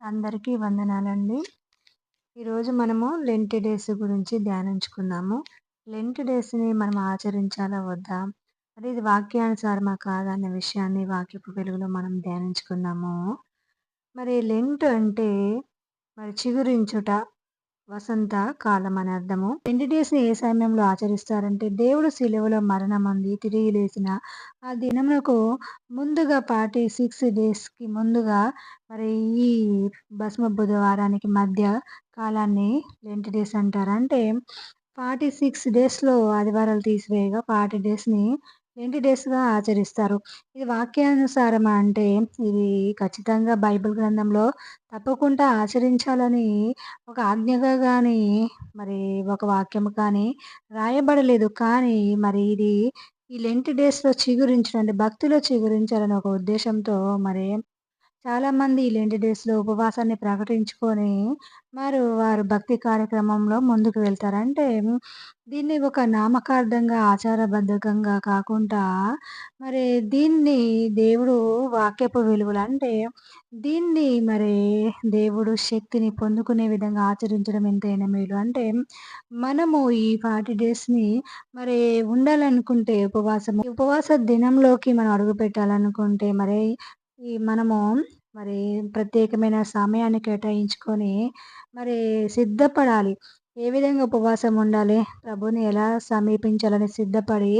అందరికీ వందనాలండి. ఈరోజు మనము లెంట్ డేస్ గురించి ధ్యానించుకుందాము. లెంట్ డేస్‌ని మనం ఆచరించాలా వద్దా? మరి ఇది వాక్యానుసారమా కాదా అన్న విషయాన్ని వాక్యపు వెలుగులో మనం ధ్యానించుకున్నాము మరి లెంట్ అంటే మరి చిగురించుట, వసంత కాలం అని అర్థము. లెంట్ డేస్‌ని ఏ సమయంలో ఆచరిస్తారంటే దేవుడు శిలువలో మరణమంది తిరిగి లేచిన ఆ దినములకు ముందుగా పాటి సిక్స్ డేస్‌కి ముందుగా మరి ఈ భస్మ బుధవారానికి మధ్య కాలాన్ని లెంట్ డేస్ అంటారు. అంటే 46 డేస్‌లో ఆదివారాలు తీసివేయగా 40 డేస్‌ని లెంట్ డేస్‌గా ఆచరిస్తారు. ఇది వాక్యానుసారమా అంటే ఇది ఖచ్చితంగా బైబిల్ గ్రంథంలో తప్పకుండా ఆచరించాలని ఒక ఆజ్ఞగా కానీ మరి ఒక వాక్యం కానీ రాయబడలేదు. కానీ మరి ఇది ఈ లెంట్ డేస్‌లో చిగురించడం అంటే భక్తిలో చిగురించాలని ఒక ఉద్దేశంతో మరి చాలామంది ఇలాంటి డేస్‌లో ఉపవాసాన్ని ప్రకటించుకొని మరి వారు భక్తి కార్యక్రమంలో ముందుకు వెళ్తారంటే దీన్ని ఒక నామకార్థంగా, ఆచారబద్ధకంగా కాకుండా మరి దీన్ని దేవుడు వాక్యపు వెలుగులు అంటే దీన్ని మరి దేవుడు శక్తిని పొందుకునే విధంగా ఆచరించడం ఎంతైనా మేలు. అంటే మనము ఈ 40 డేస్‌ని మరి ఉండాలనుకుంటే ఉపవాసం ఉపవాస దినంలోకి మనం అడుగు పెట్టాలనుకుంటే మరి ఈ మనము మరి ప్రత్యేకమైన సమయాన్ని కేటాయించుకొని మరి సిద్ధపడాలి. ఏ విధంగా ఉపవాసం ఉండాలి? ప్రభుని ఎలా సమీపించాలని సిద్ధపడి,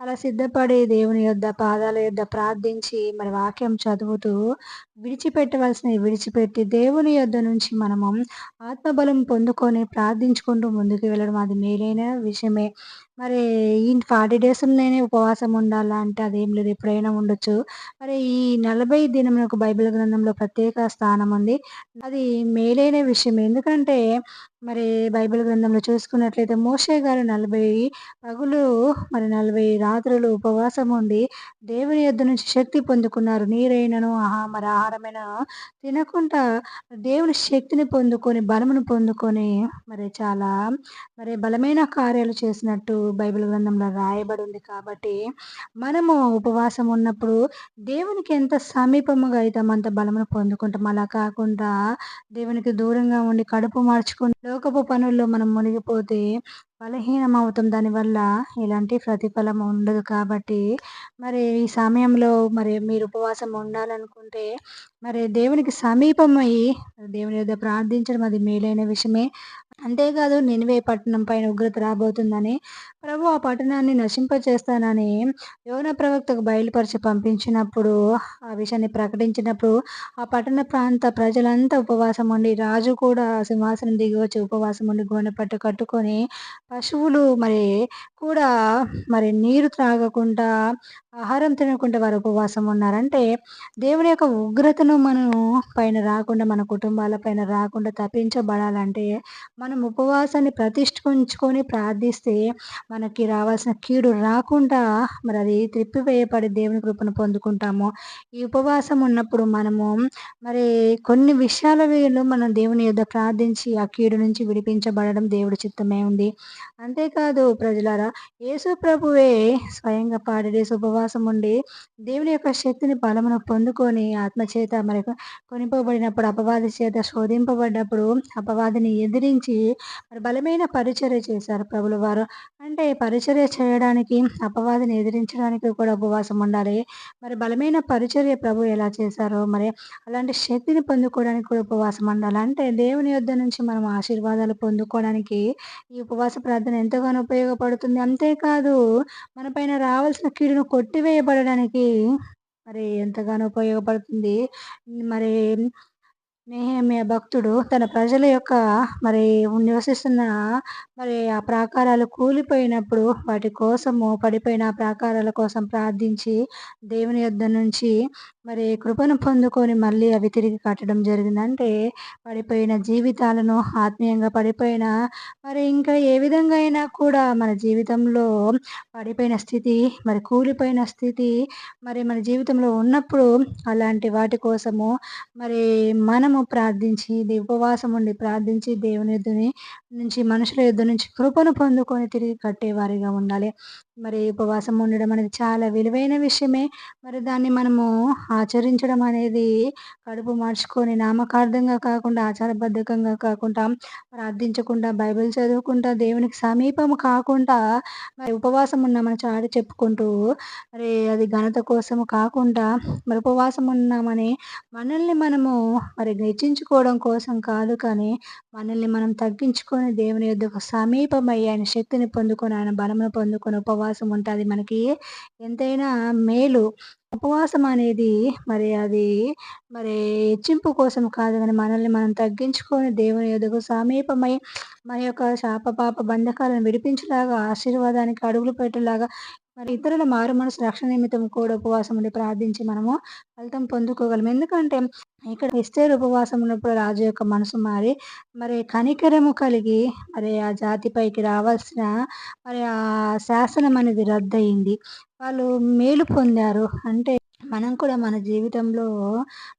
అలా సిద్ధపడి దేవుని యొద్ద పాదాల యొద్ద ప్రార్థించి మరి వాక్యం చదువుతూ విడిచిపెట్టవలసినవి విడిచిపెట్టి దేవుని యొద్ద నుంచి మనము ఆత్మబలం పొందుకొని ప్రార్థించుకుంటూ ముందుకు వెళ్ళడం అది మేలైన విషయమే. మరి ఈ 40 డేస్‌లోనే ఉపవాసం ఉండాలా అంటే అదేం లేదు. ఎప్పుడైనా ఉండొచ్చు. మరి ఈ 40 దినములకు బైబిల్ గ్రంథంలో ప్రత్యేక స్థానం ఉంది. అది మేలైన విషయం. ఎందుకంటే మరి బైబిల్ గ్రంథంలో చూసుకున్నట్లయితే మోషే గారు 40 పగులు మరి 40 రాత్రులు ఉపవాసం ఉండి దేవుని యొద్ద నుంచి శక్తి పొందుకున్నారు. నీరైనను ఆహా మరి ఆహారమైన తినకుండా దేవుని శక్తిని పొందుకొని, బలమును పొందుకొని మరి చాలా మరి బలమైన కార్యాలు చేసినట్టు బైబిల్ గ్రంథంలో రాయబడి ఉంది కాబట్టి మనము ఉపవాసం ఉన్నప్పుడు దేవునికి ఎంత సమీపముగా అయితే అంత బలమును పొందుకుంటాం. అలా కాకుండా దేవునికి దూరంగా ఉండి కడుపు మార్చుకుని లోకపు పనుల్లో మనం మునిగిపోతే బలహీనమవుతాం. దానివల్ల ఎలాంటి ప్రతిఫలం ఉండదు. కాబట్టి మరి ఈ సమయంలో మరి మీరు ఉపవాసం ఉండాలనుకుంటే మరి దేవునికి సమీపమై దేవుని యొద్ద ప్రార్థించడం అది మేలైన విషయమే. అంతేకాదు నినివే పట్టణం పైన ఉగ్రత రాబోతుందని ప్రభు ఆ పట్టణాన్ని నశింపచేస్తానని యోన ప్రవక్తకు బయలుపరిచి పంపించినప్పుడు ఆ విషయాన్ని ప్రకటించినప్పుడు ఆ పట్టణ ప్రాంత ప్రజలంతా ఉపవాసం ఉండి రాజు కూడా సింహాసనం దిగి వచ్చి ఉపవాసం ఉండి గోనె పట్టు కట్టుకొని పశువులు మరి కూడా మరి నీరు త్రాగకుండా, ఆహారం తినకుండా వారు ఉపవాసం ఉన్నారంటే దేవుని యొక్క ఉగ్రతను మనం పైన రాకుండా మన కుటుంబాల పైన రాకుండా తప్పించబడాలంటే మనం ఉపవాసాన్ని ప్రతిష్ఠించుకొని ప్రార్థిస్తే మనకి రావాల్సిన కీడు రాకుండా మరి అది త్రిప్పివేయబడి దేవుని కృపను పొందుకుంటాము. ఈ ఉపవాసం ఉన్నప్పుడు మనము మరి కొన్ని విషయాల మనం దేవుని యొక్క ప్రార్థించి ఆ కీడు నుంచి విడిపించబడడం దేవుడి చిత్తమే ఉంది. అంతేకాదు ప్రజలారా యేసు ప్రభువే స్వయంగా 40 ఉపవాసం ఉపవాసం ఉండి దేవుని యొక్క శక్తిని, బలమును పొందుకొని ఆత్మచేత మరి కొనిపబడినప్పుడు అపవాది చేత శోధింపబడ్డప్పుడు అపవాదిని ఎదిరించి మరి బలమైన పరిచర్య చేశారు ప్రభుల వారు. అంటే పరిచర్య చేయడానికి అపవాదిని ఎదిరించడానికి కూడా ఉపవాసం ఉండాలి. మరి బలమైన పరిచర్య ప్రభు ఎలా చేశారో మరి అలాంటి శక్తిని పొందుకోవడానికి కూడా ఉపవాసం ఉండాలి. అంటే దేవుని యొద్ నుంచి మనం ఆశీర్వాదాలు పొందుకోవడానికి ఈ ఉపవాస ప్రార్థన ఎంతగానో ఉపయోగపడుతుంది. అంతేకాదు మన పైన రావాల్సిన కీడును కొట్టి కొట్టివేయబడడానికి మరి ఎంతగానో ఉపయోగపడుతుంది. మరి నేహమే భక్తుడు తన ప్రజల యొక్క మరి నివసిస్తున్న మరి ఆ ప్రాకారాలు కూలిపోయినప్పుడు వాటి కోసము పడిపోయిన ప్రాకారాల కోసం ప్రార్థించి దేవుని యొద్ద నుంచి మరి కృపను పొందుకొని మళ్ళీ అవి తిరిగి కట్టడం జరిగింది. అంటే పడిపోయిన జీవితాలను ఆత్మీయంగా పడిపోయిన మరి ఇంకా ఏ విధంగా అయినా కూడా మన జీవితంలో పడిపోయిన స్థితి, మరి కూలిపోయిన స్థితి మరి మన జీవితంలో ఉన్నప్పుడు అలాంటి వాటి కోసము మరి మనము ప్రార్థించి ఉపవాసం ఉండి ప్రార్థించి దేవుని నుంచి మనుషుల యుద్ధ నుంచి కృపను పొందుకొని తిరిగి కట్టేవారిగా ఉండాలి. మరి ఉపవాసం ఉండడం అనేది చాలా విలువైన విషయమే. మరి దాన్ని మనము ఆచరించడం అనేది కడుపు మార్చుకొని నామకార్థంగా కాకుండా, ఆచారబద్ధకంగా కాకుండా, ప్రార్థించకుండా, బైబిల్ చదువుకుంటా, దేవునికి సమీపం కాకుండా మరి ఉపవాసం ఉన్నామని చాటి చెప్పుకుంటూ మరి అది ఘనత కోసం కాకుండా మరి ఉపవాసం ఉన్నామని మనల్ని మనము మరి హెచ్చించుకోవడం కోసం కాదు కానీ, మనల్ని మనం తగ్గించుకొని దేవుని యొద్దకు సమీపమై ఆయన శక్తిని పొందుకొని, ఆయన బలమును పొందుకొని ఉపవాసం ఉంటుంది మనకి ఎంతైనా మేలు. ఉపవాసం అనేది మరి అది మరి హెచ్చింపు కోసం కాదు కానీ మనల్ని మనం తగ్గించుకొని దేవుని యొద్దకు సమీపమై మన యొక్క శాప పాప బంధకాలను విడిపించేలాగా ఆశీర్వాదానికి అడుగులు పెట్టేలాగా మరి ఇతరుల మారు మనసు రక్షణ నిమిత్తం కూడా ఉపవాసం ఉండి ప్రార్థించి మనము ఫలితం పొందుకోగలం. ఎందుకంటే ఇక్కడ ఎస్తేరు ఉపవాసం ఉన్నప్పుడు రాజు యొక్క మనసు మారి మరి కనికరము కలిగి మరి ఆ జాతిపైకి రావాల్సిన మరి ఆ శాసనం అనేది రద్దయింది. వాళ్ళు మేలు పొందారు. అంటే మనం కూడా మన జీవితంలో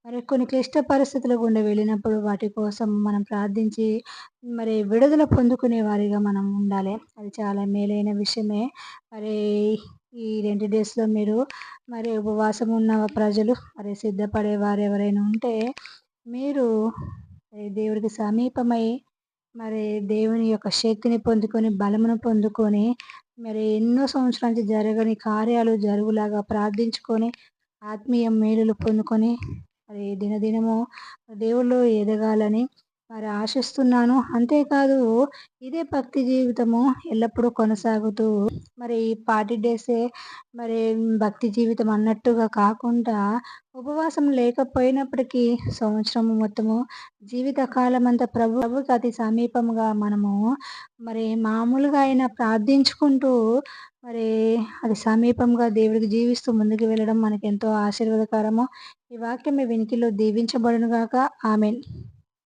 మరి కొన్ని క్లిష్ట పరిస్థితుల గుండా వెళ్ళినప్పుడు వాటి కోసం మనం ప్రార్థించి మరి విడుదల పొందుకునే వారిగా మనం ఉండాలి. అది చాలా మేలైన విషయమే. మరి ఈ రెండు డేస్‌లో మీరు మరి ఉపవాసం ఉన్న ప్రజలు మరి సిద్ధపడేవారు ఎవరైనా ఉంటే మీరు దేవుడికి సమీపమై మరి దేవుని యొక్క శక్తిని పొందుకొని, బలమును పొందుకొని మరి ఎన్నో సంవత్సరాల నుంచి జరగని కార్యాలు జరుగులాగా ప్రార్థించుకొని, ఆత్మీయ మేలులు పొందుకొని మరి దినదినము దేవుళ్ళు ఎదగాలని మరి ఆశిస్తున్నాను. అంతేకాదు ఇదే భక్తి జీవితము ఎల్లప్పుడూ కొనసాగుతూ మరి పార్టీ డేసే మరి భక్తి జీవితం అన్నట్టుగా కాకుండా ఉపవాసం లేకపోయినప్పటికీ సంవత్సరం మొత్తము జీవితకాలమంతా ప్రభు ప్రభుకి అతి సమీపంగా మనము మరి మామూలుగా అయినా ప్రార్థించుకుంటూ మరి అది సమీపంగా దేవుడికి జీవిస్తూ ముందుకు వెళ్ళడం మనకు ఎంతో ఆశీర్వాదకరము. ఈ వాక్యం మీ వినికిడిలో దీవించబడును గాక.